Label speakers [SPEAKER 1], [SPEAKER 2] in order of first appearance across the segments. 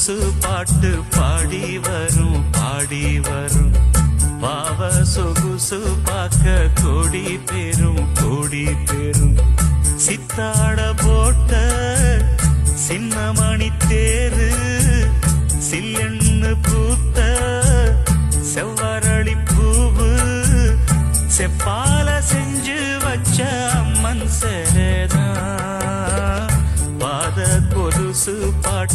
[SPEAKER 1] கொலுசு பாட்டு பாடி வரும் பாடி வரும். பாவ சொகுசு பார்க்க கோடி பெரும் கோடி பெரும். சித்தாட போட்ட சின்னமணி தேரு சில்லன்னு பூத்த செவ்வரளி பூவு செப்பால செஞ்சு வச்ச அம்மன் சே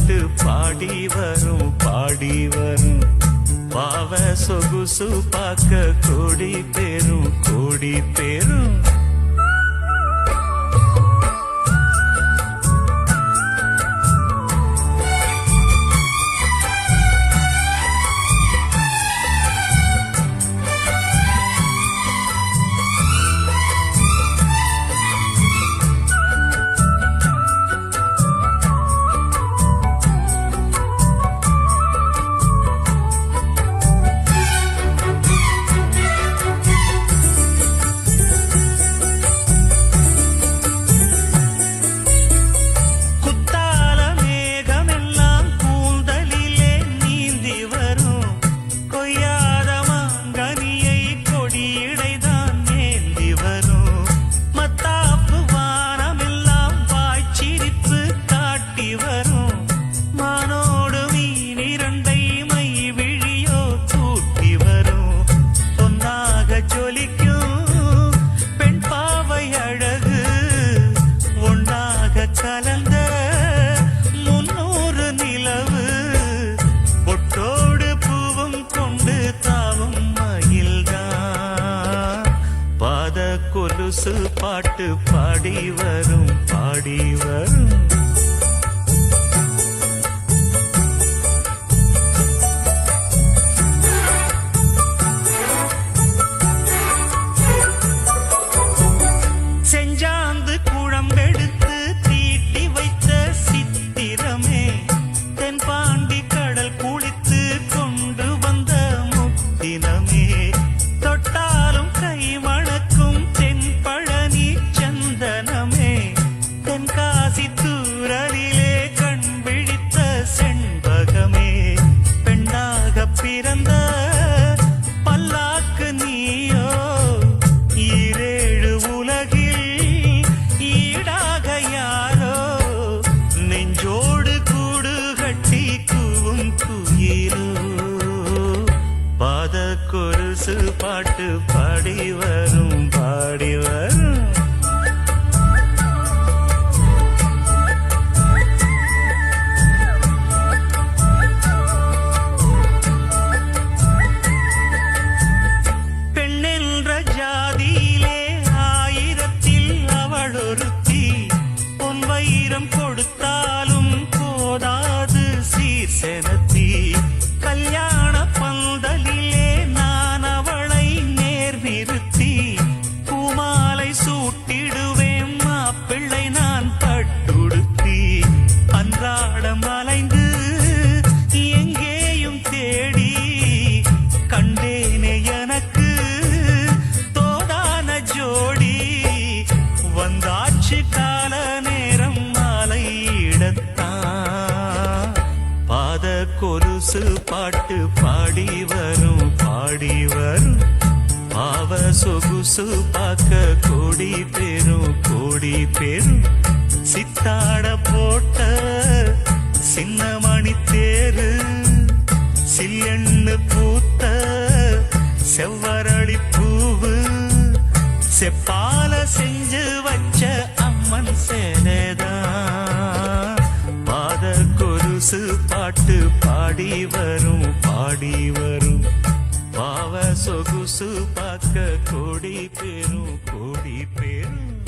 [SPEAKER 1] பாட்டு பாடி வரும் பாடி வரும். பாவ சொகுசு பார்க்க கோடி பேரும் கோடி பேரும். கொலுசு பாட்டு பாடி வரும் பாடி வரும். கொலுசு பாட்டு பாடி வரும் பாடி வரும். பெண்ணென்ற கொடுத்தாலும் போதாது சீர் கொலுசு பாட்டு பாடி வரும் பாடி வரும். பாவ சொகுசு பார்க்க கோடி பெரும் கோடி பெரும். சித்தாட போட்ட சின்னமணி தேரு சில்லெண்ணு பூத்த செவ்வரளி பூவு. செப்பால செஞ்சு வச்ச அம்மன் சேனேதான். கொலுசு பாட்டு பாடி வரும் பாடி வரும். பாவ சொகுசு பார்க்க கோடி பேரும் கோடி பேரும்.